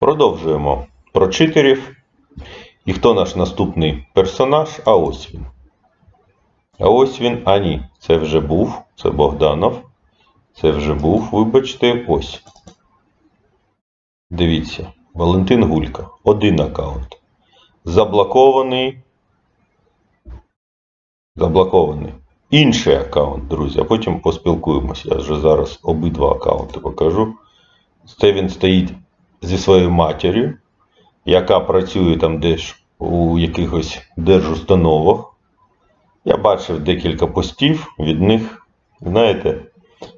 Продовжуємо про читерів. І хто наш наступний персонаж? А ось він. А ось він. А ні, це вже був. Це Богданов. Це вже був, вибачте, ось. Дивіться. Валентин Гулька. Один аккаунт. Заблокований. Заблокований. Інший аккаунт, друзі. А потім поспілкуємося. Я вже зараз обидва аккаунти покажу. Це він стоїть зі своєю матір'ю, яка працює там десь у якихось держустановах. Я бачив декілька постів від них. Знаєте,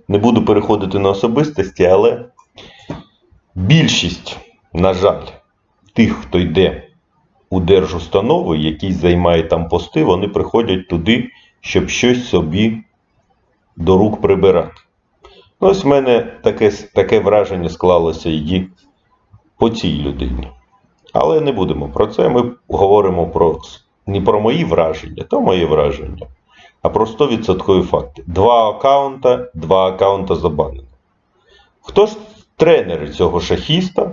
не буду переходити на особистості, але більшість, на жаль, тих, хто йде у держустанови, які займають там пости, вони приходять туди, щоб щось собі до рук прибирати. Ну, ось в мене таке, таке враження склалося і по цій людині. Але не будемо про це. Ми говоримо про не про мої враження, то моє враження, а про 100% факти. Два аккаунта, два аккаунта забанено. Хто ж тренери цього шахіста,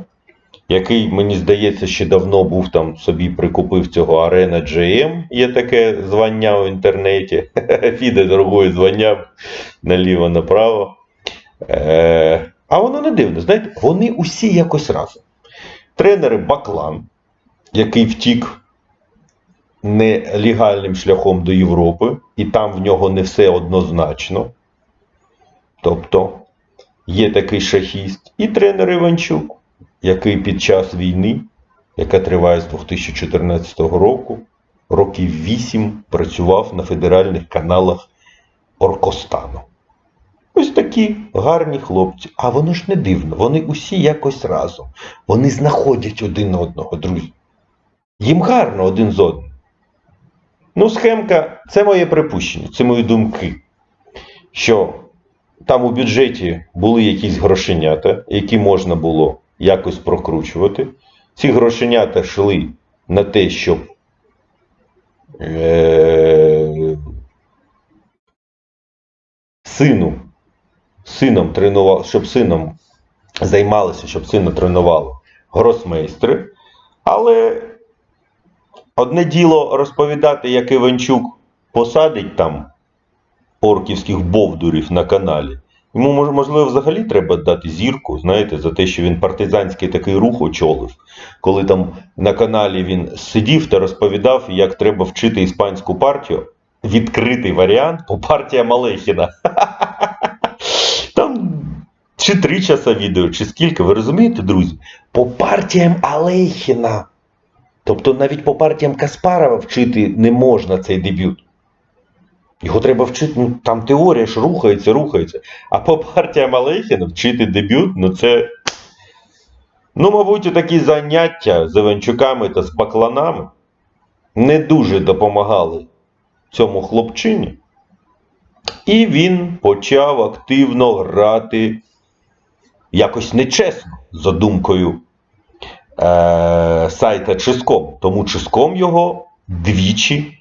який, мені здається, ще давно був там собі прикупив цього Арена GM, є таке звання в інтернеті. Фіде дорогою звання наліво-направо. Е, а воно не дивно, знаєте, вони усі якось разом. Тренери Баклан, який втік нелегальним шляхом до Європи, і там в нього не все однозначно. Тобто є такий шахіст, і тренер Іванчук, який під час війни, яка триває з 2014 року, років 8 працював на федеральних каналах Оркостану. Ось такі гарні хлопці. А воно ж не дивно. Вони усі якось разом. Вони знаходять один одного, друзі. Їм гарно один з одним. Ну, схемка, це моє припущення, це мої думки. Що там у бюджеті були якісь грошенята, які можна було якось прокручувати. Ці грошенята йшли на те, щоб. Е- сину сином тренував, щоб сином займалися, щоб сина тренували гросмейстри. Але одне діло розповідати, як Іванчук посадить там орківських бовдурів на каналі. Йому можливо взагалі треба дати зірку, знаєте, за те, що він партизанський такий рух очолив. Коли там на каналі він сидів та розповідав, як треба вчити іспанську партію. Відкритий варіант по партія Малехіна. Чи три часа відео, чи скільки, ви розумієте, друзі? По партіям Алейхіна. Тобто навіть по партіям Каспарова вчити не можна цей дебют. Його треба вчити, ну там теорія ж рухається, рухається. А по партіям Алейхіна вчити дебют, ну це. Ну, мабуть, такі заняття з Іванчуками та з бакланами не дуже допомагали цьому хлопчині. І він почав активно грати якось нечесно, за думкою е- сайта Чиском. Тому Чиском його двічі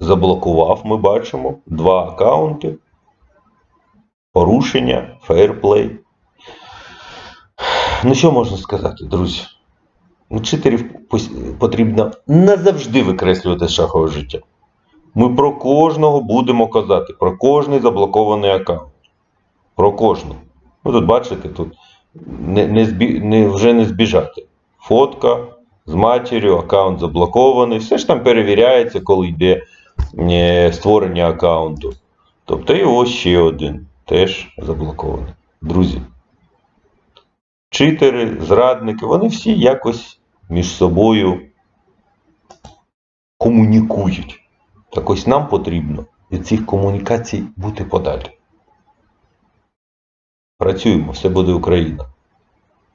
заблокував, ми бачимо, два аккаунти. Порушення, фейрплей. Ну, що можна сказати, друзі? Учителів пос- потрібно назавжди викреслювати з шахове життя. Ми про кожного будемо казати, про кожний заблокований аккаунт. Про кожного. Ви тут бачите, тут не, не, збі, не, вже не збіжати. Фотка з матір'ю, аккаунт заблокований. Все ж там перевіряється, коли йде е, створення аккаунту. Тобто і ось ще один теж заблокований. Друзі. Читери, зрадники, вони всі якось між собою комунікують. Так ось нам потрібно від цих комунікацій бути подалі. Працюємо, все буде Україна.